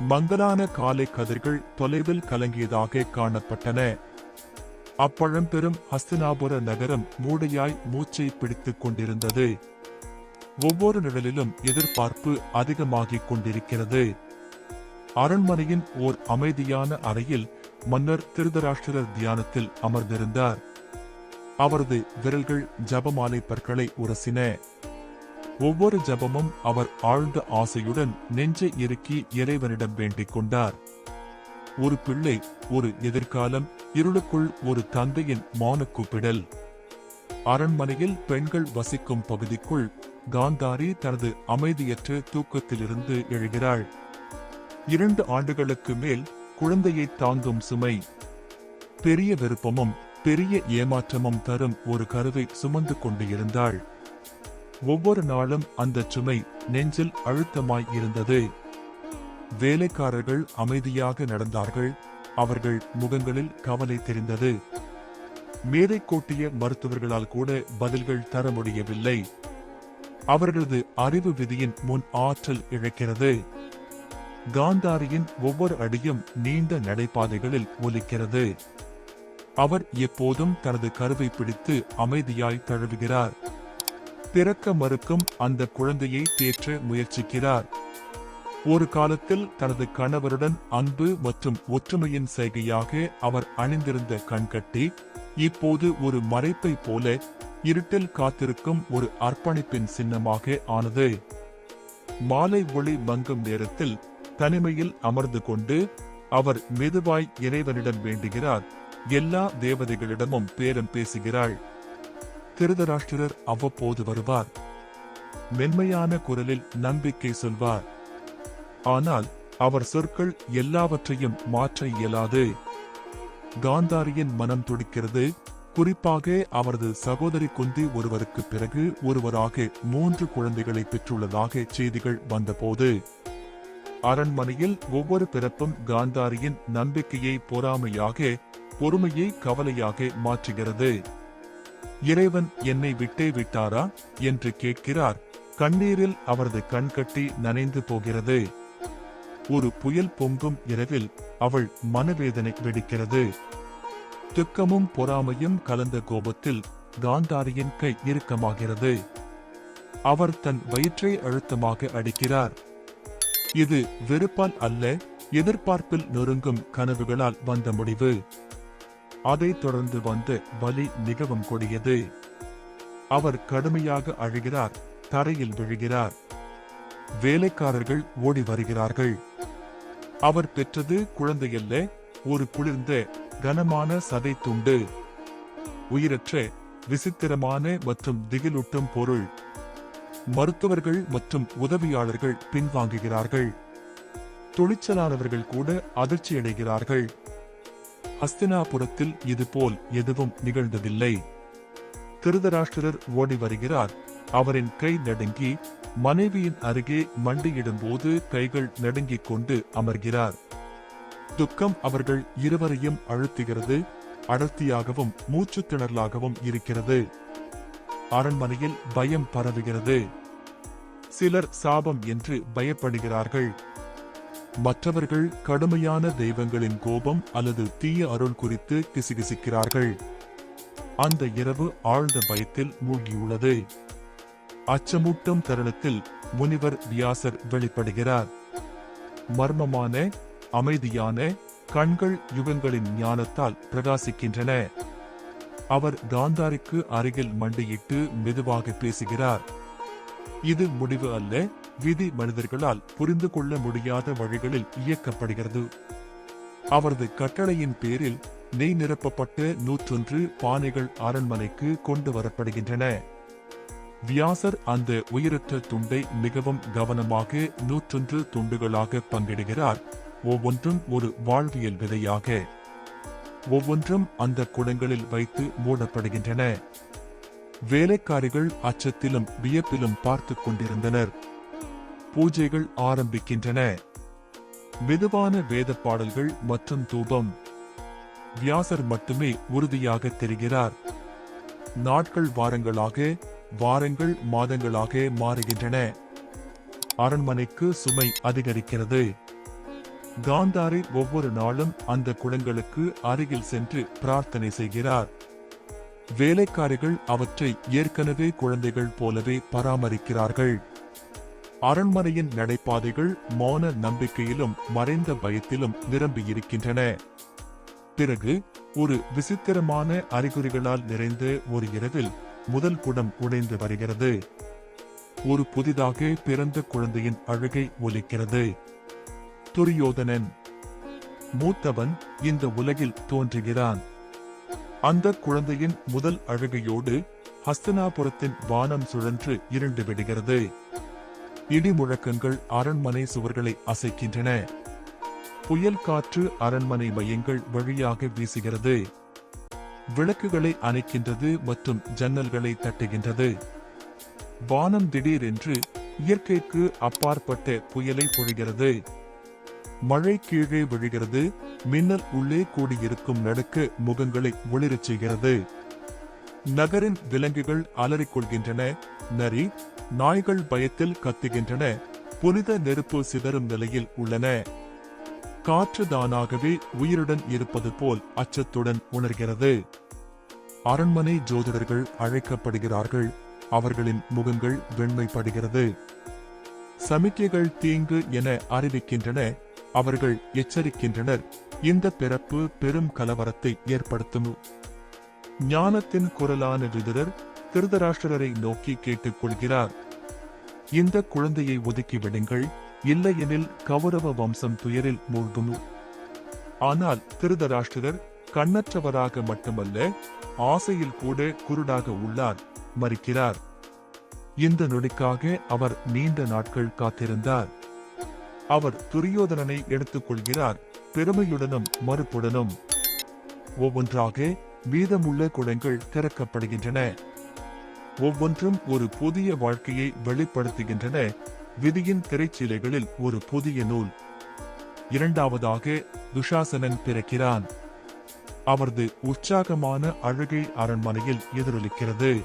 மங்கலான காலை கதிர்கள் தொலைவில் கலங்கியதாக காணப்பட்டன. அப்பழம்பெரும் ஹஸ்தினாபுர நகரம் மூடையாய் மூச்சை பிடித்துக் கொண்டிருந்தது. ஒவ்வொரு நிழலிலும் எதிர்பார்ப்பு அதிகமாகிக் கொண்டிருக்கிறது. அரண்மனையின் ஓர் அமைதியான அறையில் மன்னர் திருதராஷ்டிரர் தியானத்தில் அமர்ந்திருந்தார். அவரது விரல்கள் ஜபமாலை பற்களை உரசின. ஒவ்வொரு ஜபமும் அவர் ஆழ்ந்த ஆசையுடன் நெஞ்சை இறுக்கி இறைவனிடம் வேண்டிக் கொண்டார். ஒரு பிள்ளை ஒரு எதிர்காலம் இருளுக்குள் ஒரு தந்தையின் மான கூப்பிடல் அரண்மனையில் பெண்கள் வசிக்கும் பகுதிக்குள் காந்தாரி தனது அமைதியற்ற தூக்கத்திலிருந்து எழுகிறாள். இரண்டு ஆண்டுகளுக்கு மேல் குழந்தையை தாங்கும் சுமை. பெரிய விருப்பமும் பெரிய ஏமாற்றமும் தரும் ஒரு கருவை சுமந்து கொண்டு இருந்தாள். ஒவ்வொரு நாளும் அந்த சுமை நெஞ்சில் அழுத்தமாய் இருந்தது. வேலைக்காரர்கள் அமைதியாக நடந்தார்கள். அவர்கள் முகங்களில் கவலை தெரிந்தது. மேதை கோட்டிய மருத்துவர்களால் கூட பதில்கள் தர முடியவில்லை. அவர்களது அறிவு விதியின் முன் ஆற்றல் இழக்கிறது. காந்தாரியின் ஒவ்வொரு அடியும் நீண்ட நடைபாதைகளில் ஒலிக்கிறது. அவர் எப்போதும் தனது கருவை பிடித்து அமைதியாய் தழுவுகிறார். பிறக்க மறுக்கும் அந்த குழந்தையை தேற்ற முயற்சிக்கிறார். ஒரு காலத்தில் தனது கணவருடன் அன்பு மற்றும் ஒற்றுமையின் செய்கையாக அவர் அணிந்திருந்த கண்கட்டி இப்போது ஒரு மறைப்பை போல இருட்டில் காத்திருக்கும் ஒரு அர்ப்பணிப்பின் சின்னமாக ஆனது. மாலை ஒளி மங்கும் நேரத்தில் தனிமையில் அமர்ந்து கொண்டு அவர் மெதுவாய் இறைவனிடம் வேண்டுகிறார். எல்லா தேவதைகளிடமும் பேரம் பேசுகிறாள். திருதராஷ்டிரர் அவ்வப்போது வருவார். மென்மையான குரலில் நம்பிக்கை சொல்வார். ஆனால் அவர் சொற்கள் எல்லாவற்றையும் மாற்ற இயலாது. காந்தாரியின் மனம் துடிக்கிறது. குறிப்பாக அவரது சகோதரி குந்தி ஒருவருக்கு பிறகு ஒருவராக மூன்று குழந்தைகளை பெற்றுள்ளதாக செய்திகள் வந்தபோது அரண்மனையில் ஒவ்வொரு பிறப்பும் காந்தாரியின் நம்பிக்கையை பொறாமையாக பொறுமையை கவலையாக மாற்றுகிறது. இறைவன் என்னை விட்டே விட்டாரா என்று கேட்கிறார். கண்ணீரில் அவரது கண்கட்டி நனைந்து போகிறது. ஒரு புயல் பொங்கும் இரவில் அவள் மனவேதனை வெடிக்கிறது. துக்கமும் பொறாமையும் கலந்த கோபத்தில் காந்தாரியின் கை இறுக்கமாகிறது. அவர் தன் வயிற்றை அழுத்தமாக அடிக்கிறார். இது வெறுப்பால் அல்ல எதிர்பார்ப்பில் நொறுங்கும் கனவுகளால் வந்த முடிவு. அதைத் தொடர்ந்து வந்த வலி மிகவும் கொடியது. அவர் கடுமையாக அழுகிறார் தரையில் விழுகிறார். வேலைக்காரர்கள் ஓடி வருகிறார்கள். அவர் பெற்றது குழந்தையல்ல ஒரு குளிர்ந்த கனமான சதை துண்டு. உயிரற்ற விசித்திரமான மற்றும் திகிலூட்டும் பொருள். மருத்துவர்கள் மற்றும் உதவியாளர்கள் பின்வாங்குகிறார்கள். துணிச்சலானவர்கள் கூட அதிர்ச்சியடைகிறார்கள். ஹஸ்தினாபுரத்தில் இதுபோல் எதுவும் நிகழ்ந்ததில்லை. திருதராஷ்டிரர் ஓடி வருகிறார். அவரின் கை நடுங்கி மனைவியின் அருகே மண்டியிடும்போது கைகள் நடுங்கிக் கொண்டு அமர்கிறார். துக்கம் அவர்கள் இருவரையும் அழுத்துகிறது. அடர்த்தியாகவும் மூச்சு திணறலாகவும் இருக்கிறது. அரண்மனையில் பயம் பரவுகிறது. சிலர் சாபம் என்று பயப்படுகிறார்கள். மற்றவர்கள் கடுமையான தெய்வங்களின் கோபம் அல்லது தீய அருள் குறித்து கிசுகிசுக்கிறார்கள் அந்த இரவு ஆழ்ந்த பயத்தில் மூழ்கியுள்ளது. அச்சமூட்டும் தருணத்தில் முனிவர் வியாசர் வெளிப்படுகிறார். மர்மமான அமைதியான கண்கள் யுகங்களின் ஞானத்தால் பிரகாசிக்கின்றன. அவர் காந்தாரிக்கு அருகில் மண்டியிட்டு மெதுவாக பேசுகிறார். இது முடிவு அல்ல விதி மனிதர்களால் புரிந்து கொள்ள முடியாத வழிகளில் இயக்கப்படுகிறது. அவரது கட்டளையின் பேரில் நெய் நிரப்பப்பட்ட நூற்றொன்று பானைகள் அரண்மனைக்கு கொண்டு வரப்படுகின்றன. வியாசர் அந்த உயிரற்ற துண்டை மிகவும் கவனமாக நூற்றொன்று துண்டுகளாக பங்கிடுகிறார். ஒவ்வொன்றும் ஒரு வாழ்வியல் விதையாக. ஒவ்வொன்றும் அந்த குடங்களில் வைத்து மூடப்படுகின்றன. வேலைக்காரிகள் அச்சத்திலும் வியப்பிலும் பார்த்து கொண்டிருந்தனர். பூஜைகள் ஆரம்பிக்கின்றன. மெதுவான வேத பாடல்கள் மற்றும் தூபம். வியாசர் மட்டுமே உறுதியாக தெரிகிறார். நாட்கள் வாரங்களாக வாரங்கள் மாதங்களாக மாறுகின்றன. அரண்மனைக்கு சுமை அதிகரிக்கிறது. காந்தாரி ஒவ்வொரு நாளும் அந்த குளங்களுக்கு அருகில் சென்று பிரார்த்தனை செய்கிறார். வேலைக்காரிகள் அவற்றை ஏற்கனவே குழந்தைகள் போலவே பராமரிக்கிறார்கள். அரண்மனையின் நடைபாதைகள் மௌன நம்பிக்கையிலும் மறைந்த பயத்திலும் நிரம்பியிருக்கின்றன. பிறகு ஒரு விசித்திரமான அறிகுறிகளால் நிறைந்த ஒரு இரவில் முதல் குடம் உடைந்து வருகிறது. ஒரு புதிதாக பிறந்த குழந்தையின் அழுகை ஒலிக்கிறது. துரியோதனன் மூத்தவன் இந்த உலகில் தோன்றுகிறான். அந்த குழந்தையின் முதல் அழுகையோடு ஹஸ்தனாபுரத்தின் வானம் சுழன்று இருண்டு விடுகிறது. இடி முழக்கங்கள் அரண்மனை சுவர்களை அசைக்கின்றன. புயல் காற்று அரண்மனை மையங்கள் வழியாக வீசுகிறது. விளக்குகளை அணைக்கின்றது மற்றும் ஜன்னல்களை தட்டுகின்றது. வானம் திடீரென்று இயற்கைக்கு அப்பாற்பட்ட புயலை பொழிகிறது. மழை கீழே விழுகிறது மின்னல் உள்ளே கூடியிருக்கும் நடுக்க முகங்களை ஒளிரச் செய்கிறது. நகரின் விலங்குகள் அலறிக்கொள்கின்றன நரி நாய்கள் பயத்தில் கத்துகின்றன புனித நெருப்பு சிதறும் நிலையில் உள்ளன. காற்று தானாகவே உயிருடன் இருப்பது போல் அச்சத்துடன் உணர்கிறது. அரண்மனை ஜோதிடர்கள் அழைக்கப்படுகிறார்கள் அவர்களின் முகங்கள் வெண்மைப்படுகிறது. சமிக்கைகள் தீங்கு என அறிவிக்கின்றன அவர்கள் எச்சரிக்கின்றனர். இந்த பிறப்பு பெரும் கலவரத்தை ஏற்படுத்தும். ஞானத்தின் குரலான விதுரர் திருதராஷ்டிரரை நோக்கி கேட்டுக் கொள்கிறார் இந்த குழந்தையை ஒதுக்கி விடுங்கள் இல்லையெனில் கௌரவ வம்சம் துயரில் மூழ்கும். ஆனால் திருதராஷ்டிரர் கண்ணற்றவராக மட்டுமல்ல ஆசையில் கூட குருடாக உள்ளார் மறிக்கிறார். இந்த நொடிக்காக அவர் நீண்ட நாட்கள் காத்திருந்தார். அவர் துரியோதனனை எடுத்துக் கொள்கிறார் பெருமையுடனும் மறுப்புடனும். ஒவ்வொன்றாக மீதமுள்ள குடங்கள் திறக்கப்படுகின்றன. ஒவ்வொன்றும் ஒரு புதிய வாழ்க்கையை வெளிப்படுத்துகின்றன. விதியின் திரைச்சீலைகளில் ஒரு புதிய நூல். இரண்டாவதாக துஷாசனன் பிறக்கிறான். அவரது உற்சாகமான அழுகை அரண்மனையில் எதிரொலிக்கிறது.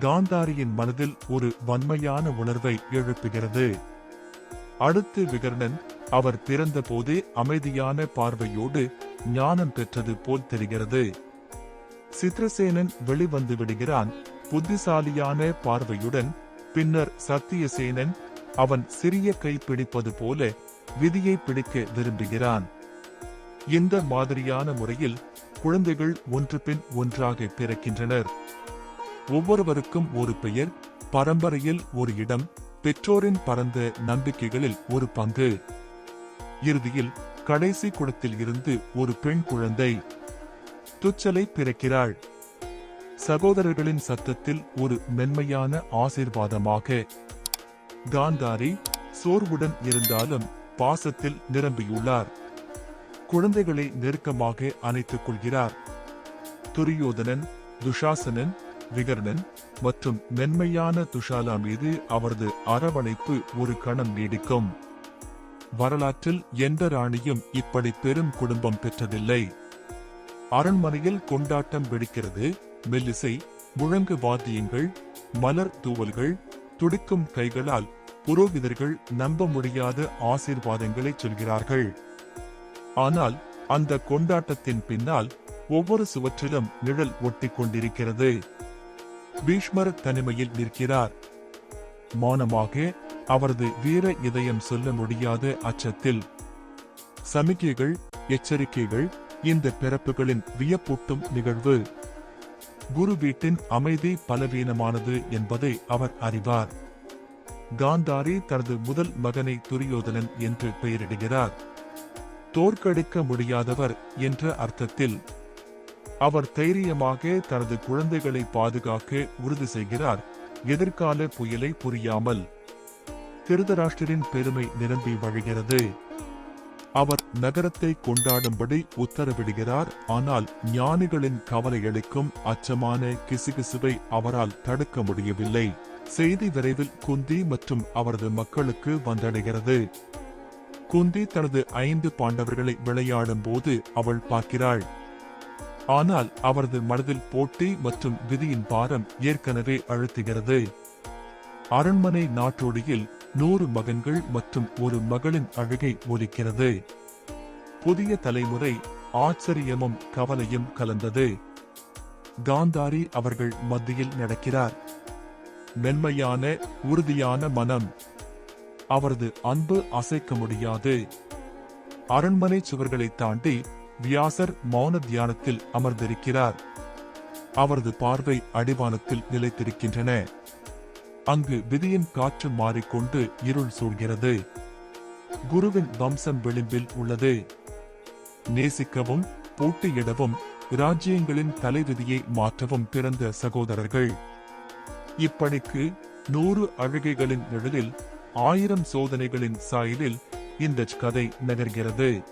காந்தாரியின் மனதில் ஒரு வன்மையான உணர்வை எழுப்புகிறது. அடுத்து விகர்ணன் அவர் பிறந்த போதே அமைதியான பார்வையோடு ஞானம் பெற்றது போல் தெரிகிறது. சித்ரசேனன் வெளிவந்து விடுகிறான் புத்திசாலியான பார்வையுடன் பின்னர் சத்தியசேனன் அவன் சிறிய கை பிடிப்பது போல விதியை பிடிக்க விரும்புகிறான். இந்த மாதிரியான முறையில் குழந்தைகள் ஒன்று பின் ஒன்றாக பிறக்கின்றனர். ஒவ்வொருவருக்கும் ஒரு பெயர் பரம்பரையில் ஒரு இடம் பெற்றோரின் பரந்த நம்பிக்கைகளில் ஒரு பங்கு. இறுதியில் கடைசி குடத்தில் இருந்து ஒரு பெண் குழந்தை. துச்சலை பிறக்கிறாள். சகோதரர்களின் சத்தத்தில் ஒரு மென்மையான ஆசீர்வாதமாக காந்தாரி சோர்வுடன் இருந்தாலும் பாசத்தில் நிரம்பியுள்ளார். குழந்தைகளை நெருக்கமாக அணைத்துக் கொள்கிறார். துரியோதனன் துஷாசனன் விகர்ணன் மற்றும் மென்மையான துஷாலா மீது அவரது அரவணைப்பு ஒரு கணம் நீடிக்கும். வரலாற்றில் எந்த ராணியும் இப்படி பெரும் குடும்பம் பெற்றதில்லை. அரண்மனையில் கொண்டாட்டம் வெடிக்கிறது. மெல்லிசை முழங்கு வாத்தியங்கள் மலர் தூவல்கள் துடிக்கும் கைகளால் புரோகிதர்கள் நம்ப முடியாத ஆசீர்வாதங்களை சொல்கிறார்கள். ஆனால் அந்த கொண்டாட்டத்தின் பின்னால் ஒவ்வொரு சுவற்றிலும் நிழல் ஒட்டிக் கொண்டிருக்கிறது. பீஷ்மர் தனிமையில் நிற்கிறார். மௌனமாக அவரது வீர இதயம் சொல்ல முடியாத அச்சத்தில் சமிக்கைகள் எச்சரிக்கைகள் இந்த பிறப்புகளின் வியப்பூட்டும் நிகழ்வு. குரு வீட்டின் அமைதி பலவீனமானது என்பதை அவர் அறிவார். காந்தாரி தனது முதல் மகனை துரியோதனன் என்று பெயரிடுகிறார். தோற்கடிக்க முடியாதவர் என்ற அர்த்தத்தில் அவர் தைரியமாக தனது குழந்தைகளை பாதுகாக்க உறுதி செய்கிறார். எதிர்கால புயலை புரியாமல் திருதராஷ்டிரின் பெருமை நிரம்பி வழிகிறது. அவர் நகரத்தை கொண்டாடும்படி உத்தரவிடுகிறார். ஆனால் ஞானிகளின் கவலையளிக்கும் அச்சமான கிசுகிசுவை அவரால் தடுக்க முடியவில்லை. செய்தி விரைவில் குந்தி மற்றும் அவரது மக்களுக்கு வந்தடைகிறது. குந்தி தனது ஐந்து பாண்டவர்களை விளையாடும் போது அவள் பார்க்கிறாள். ஆனால் அவரது மனதில் போட்டி மற்றும் விதியின் பாரம் ஏற்கனவே அழுத்துகிறது. அரண்மனை நாட்டோடியில் நூறு மகன்கள் மற்றும் ஒரு மகளின் அழுகை ஒலிக்கிறது. புதிய தலைமுறை ஆச்சரியமும் கவலையும் கலந்தது. காந்தாரி அவர்கள் மத்தியில் நடக்கிறார். மென்மையான உறுதியான மனம். அவரது அன்பு அசைக்க முடியாது. அரண்மனை சுவர்களை தாண்டி வியாசர் மௌன தியானத்தில் அமர்ந்திருக்கிறார். அவரது பார்வை அடிவானத்தில் நிலைத்திருக்கின்றன. அங்கு விதியின் காற்று மாறிக்கொண்டு இருள் சூழ்கிறது. குருவின் வம்சம் விளிம்பில் உள்ளது. நேசிக்கவும் போட்டியிடவும் ராஜ்யங்களின் தலைவிதியை மாற்றவும் பிறந்த சகோதரர்கள். இப்பணிக்கு நூறு அழுகைகளின் நிழலில் ஆயிரம் சோதனைகளின் சாயலில் இந்த கதை நகர்கிறது.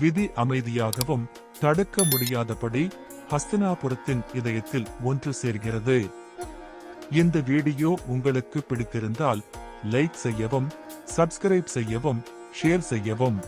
விதி அமைதியாகவும் தடுக்க முடியாதபடி ஹஸ்தினாபுரத்தின் இதயத்தில் ஒன்று சேர்கிறது. இந்த வீடியோ உங்களுக்கு பிடித்திருந்தால் லைக் செய்யவும் சப்ஸ்கிரைப் செய்யவும் ஷேர் செய்யவும்.